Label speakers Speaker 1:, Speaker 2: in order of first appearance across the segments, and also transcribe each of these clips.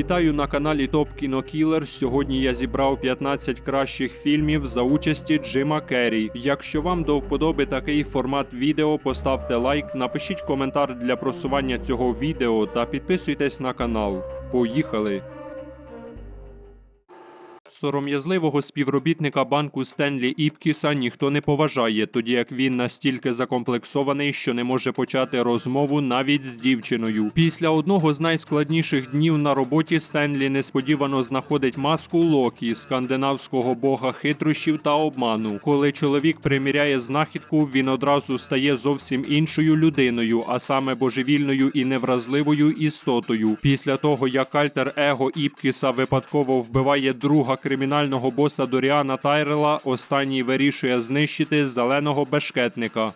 Speaker 1: Вітаю на каналі Топ Кінокілер. Сьогодні я зібрав 15 кращих фільмів за участі Джима Керрі. Якщо вам до вподоби такий формат відео, поставте лайк, напишіть коментар для просування цього відео та підписуйтесь на канал. Поїхали! Сором'язливого співробітника банку Стенлі Іпкіса ніхто не поважає, тоді як він настільки закомплексований, що не може почати розмову навіть з дівчиною. Після одного з найскладніших днів на роботі Стенлі несподівано знаходить маску Локі, скандинавського бога хитрощів та обману. Коли чоловік приміряє знахідку, він одразу стає зовсім іншою людиною, а саме божевільною і невразливою істотою. Після того, як альтер Его Іпкіса випадково вбиває друга кримінального боса Доріана Тайрела, останній вирішує знищити зеленого бешкетника.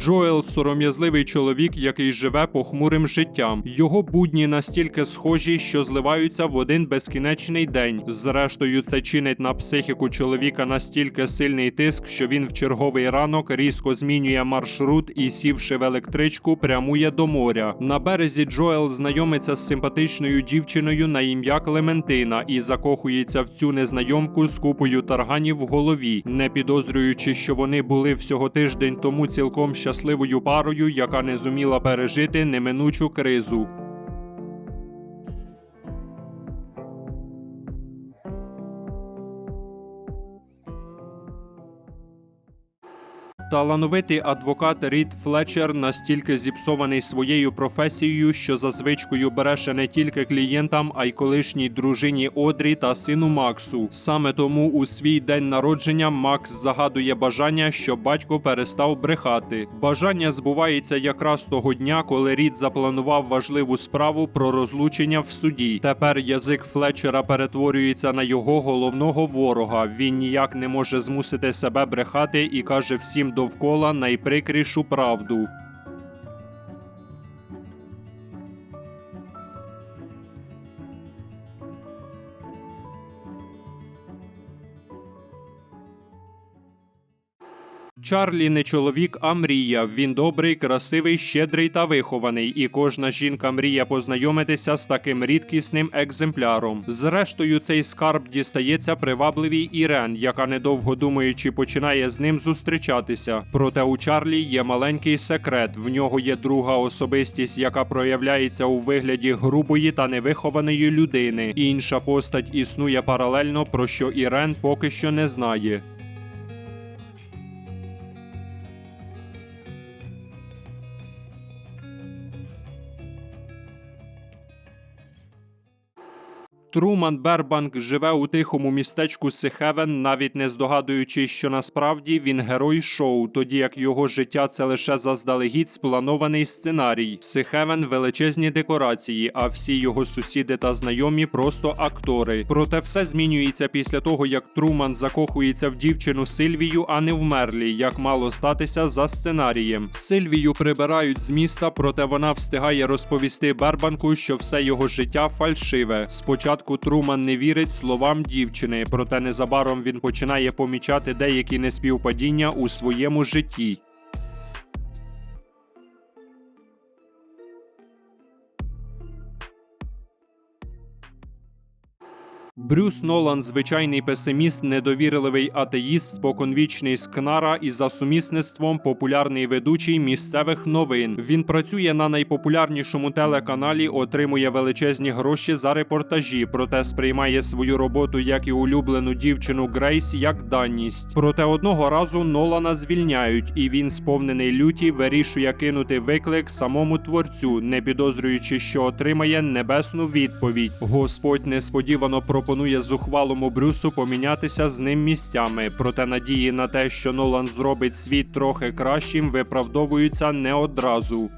Speaker 1: Джоел сором'язливий чоловік, який живе похмурим життям. Його будні настільки схожі, що зливаються в один безкінечний день. Зрештою, це чинить на психіку чоловіка настільки сильний тиск, що він в черговий ранок різко змінює маршрут і, сівши в електричку, прямує до моря. На березі Джоел знайомиться з симпатичною дівчиною на ім'я Клементина і закохується в цю незнайомку з купою тарганів в голові, не підозрюючи, що вони були всього тиждень тому цілком щасливою парою, яка не зуміла пережити неминучу кризу. Талановитий адвокат Рід Флетчер настільки зіпсований своєю професією, що за звичкою береше не тільки клієнтам, а й колишній дружині Одрі та сину Максу. Саме тому у свій день народження Макс загадує бажання, щоб батько перестав брехати. Бажання збувається якраз того дня, коли Рід запланував важливу справу про розлучення в суді. Тепер язик Флетчера перетворюється на його головного ворога. Він ніяк не може змусити себе брехати і каже всім довкола найприкрішу правду. Чарлі не чоловік, а мрія. Він добрий, красивий, щедрий та вихований, і кожна жінка мріє познайомитися з таким рідкісним екземпляром. Зрештою, цей скарб дістається привабливій Ірен, яка недовго думаючи починає з ним зустрічатися. Проте у Чарлі є маленький секрет. В нього є друга особистість, яка проявляється у вигляді грубої та невихованої людини. Інша постать існує паралельно, про що Ірен поки що не знає. Труман Бербанк живе у тихому містечку Сихевен, навіть не здогадуючись, що насправді він герой шоу, тоді як його життя це лише заздалегідь спланований сценарій. Сихевен величезні декорації, а всі його сусіди та знайомі просто актори. Проте все змінюється після того, як Труман закохується в дівчину Сильвію, а не в Мерлі, як мало статися за сценарієм. Сильвію прибирають з міста, проте вона встигає розповісти Бербанку, що все його життя фальшиве. Спочатку Труман не вірить словам дівчини, проте незабаром він починає помічати деякі неспівпадіння у своєму житті. Брюс Нолан звичайний песиміст, недовірливий атеїст, споконвічний скнара і за сумісництвом популярний ведучий місцевих новин. Він працює на найпопулярнішому телеканалі, отримує величезні гроші за репортажі, проте сприймає свою роботу як і улюблену дівчину Грейс як даність. Проте одного разу Нолана звільняють, і він, сповнений люті, вирішує кинути виклик самому творцю, не підозрюючи, що отримає небесну відповідь. Господь несподівано пропонує зухвалому Брюсу помінятися з ним місцями. Проте надії на те, що Нолан зробить світ трохи кращим, виправдовуються не одразу.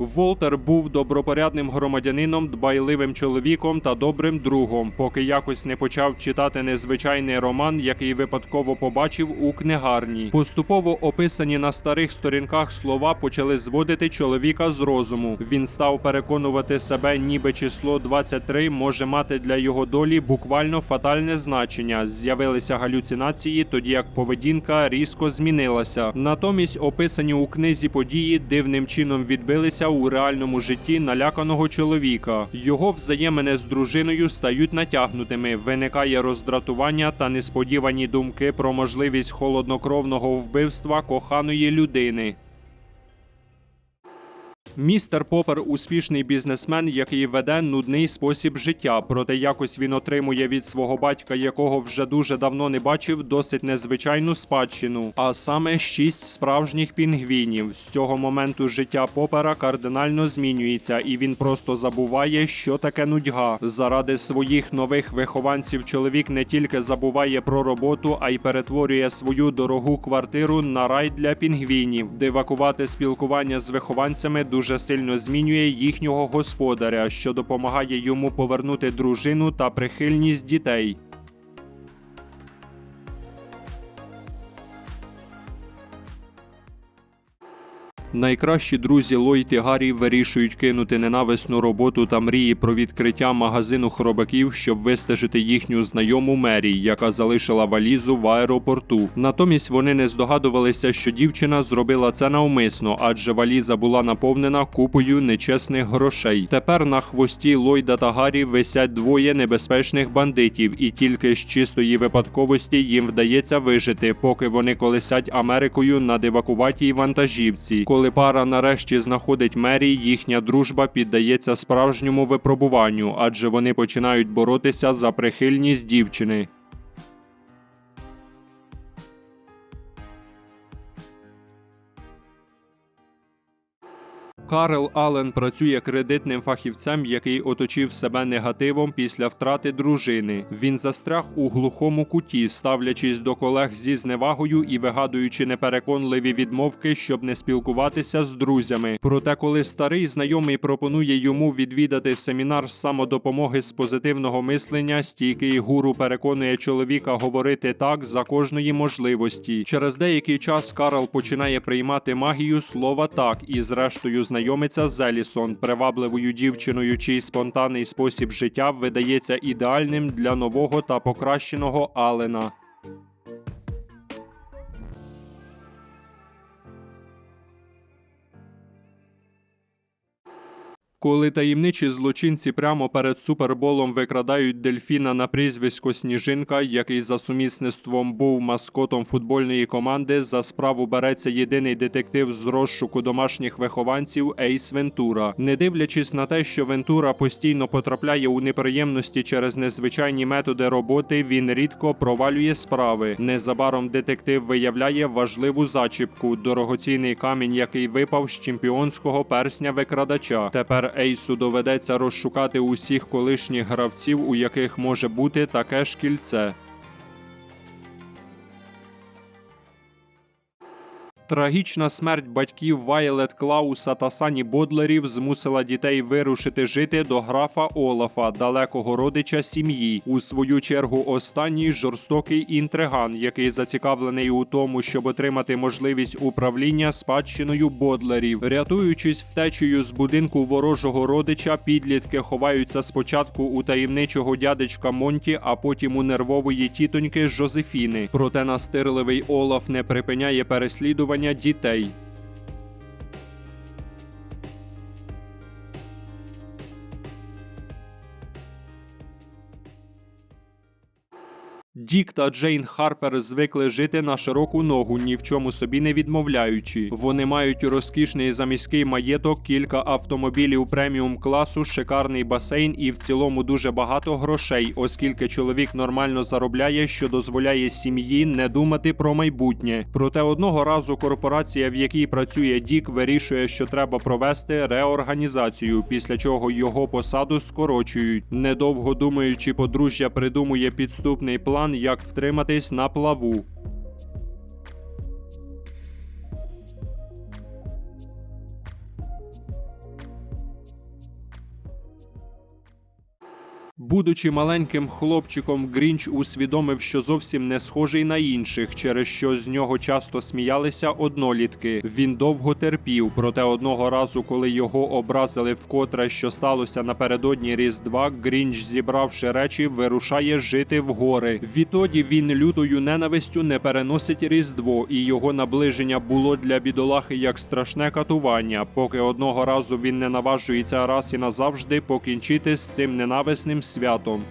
Speaker 1: Волтер був добропорядним громадянином, дбайливим чоловіком та добрим другом, поки якось не почав читати незвичайний роман, який випадково побачив у книгарні. Поступово описані на старих сторінках слова почали зводити чоловіка з розуму. Він став переконувати себе, ніби число 23 може мати для його долі буквально фатальне значення. З'явилися галюцинації, тоді як поведінка різко змінилася. Натомість описані у книзі події дивним чином відбилися у реальному житті наляканого чоловіка. Його взаємини з дружиною стають натягнутими. Виникає роздратування та несподівані думки про можливість холоднокровного вбивства коханої людини. Містер Попер успішний бізнесмен, який веде нудний спосіб життя, проте якось він отримує від свого батька, якого вже дуже давно не бачив, досить незвичайну спадщину, а саме шість справжніх пінгвінів. З цього моменту життя Попера кардинально змінюється, і він просто забуває, що таке нудьга. Заради своїх нових вихованців чоловік не тільки забуває про роботу, а й перетворює свою дорогу квартиру на рай для пінгвінів. Дивакувати спілкування з вихованцями дуже сильно змінює їхнього господаря, що допомагає йому повернути дружину та прихильність дітей. Найкращі друзі Лойд і Гаррі вирішують кинути ненависну роботу та мрії про відкриття магазину хробаків, щоб вистежити їхню знайому Мері, яка залишила валізу в аеропорту. Натомість вони не здогадувалися, що дівчина зробила це навмисно, адже валіза була наповнена купою нечесних грошей. Тепер на хвості Лойда та Гаррі висять двоє небезпечних бандитів, і тільки з чистої випадковості їм вдається вижити, поки вони колесять Америкою на дивакуватій вантажівці. Коли пара нарешті знаходить Мері, їхня дружба піддається справжньому випробуванню, адже вони починають боротися за прихильність дівчини. Карл Аллен працює кредитним фахівцем, який оточив себе негативом після втрати дружини. Він застряг у глухому куті, ставлячись до колег зі зневагою і вигадуючи непереконливі відмовки, щоб не спілкуватися з друзями. Проте, коли старий знайомий пропонує йому відвідати семінар з самодопомоги з позитивного мислення, стійкий гуру переконує чоловіка говорити так за кожної можливості. Через деякий час Карл починає приймати магію слова так і, зрештою, знайомиться з Елісон, привабливою дівчиною, чий спонтанний спосіб життя видається ідеальним для нового та покращеного Алена. Коли таємничі злочинці прямо перед суперболом викрадають дельфіна на прізвисько Сніжинка, який за сумісництвом був маскотом футбольної команди, за справу береться єдиний детектив з розшуку домашніх вихованців Ейс Вентура. Не дивлячись на те, що Вентура постійно потрапляє у неприємності через незвичайні методи роботи, він рідко провалює справи. Незабаром детектив виявляє важливу зачіпку дорогоцінний камінь, який випав з чемпіонського персня викрадача. Тепер Ейсу доведеться розшукати усіх колишніх гравців, у яких може бути таке ж кільце. Трагічна смерть батьків Вайлет Клауса та Сані Бодлерів змусила дітей вирушити жити до графа Олафа, далекого родича сім'ї. У свою чергу, останній жорстокий інтриган, який зацікавлений у тому, щоб отримати можливість управління спадщиною Бодлерів. Рятуючись втечею з будинку ворожого родича, підлітки ховаються спочатку у таємничого дядечка Монті, а потім у нервової тітоньки Жозефіни. Проте настирливий Олаф не припиняє переслідування дітей. Дік та Джейн Харпер звикли жити на широку ногу, ні в чому собі не відмовляючи. Вони мають розкішний заміський маєток, кілька автомобілів преміум класу, шикарний басейн і в цілому дуже багато грошей, оскільки чоловік нормально заробляє, що дозволяє сім'ї не думати про майбутнє. Проте одного разу корпорація, в якій працює Дік, вирішує, що треба провести реорганізацію, після чого його посаду скорочують. Недовго думаючи, подружжя придумує підступний план, як втриматись на плаву. Будучи маленьким хлопчиком, Грінч усвідомив, що зовсім не схожий на інших, через що з нього часто сміялися однолітки. Він довго терпів, проте одного разу, коли його образили вкотре, що сталося напередодні Різдва, Грінч, зібравши речі, вирушає жити в гори. Відтоді він лютою ненавистю не переносить Різдво, і його наближення було для бідолахи як страшне катування, поки одного разу він не наважується раз і назавжди покінчити з цим ненависним святом.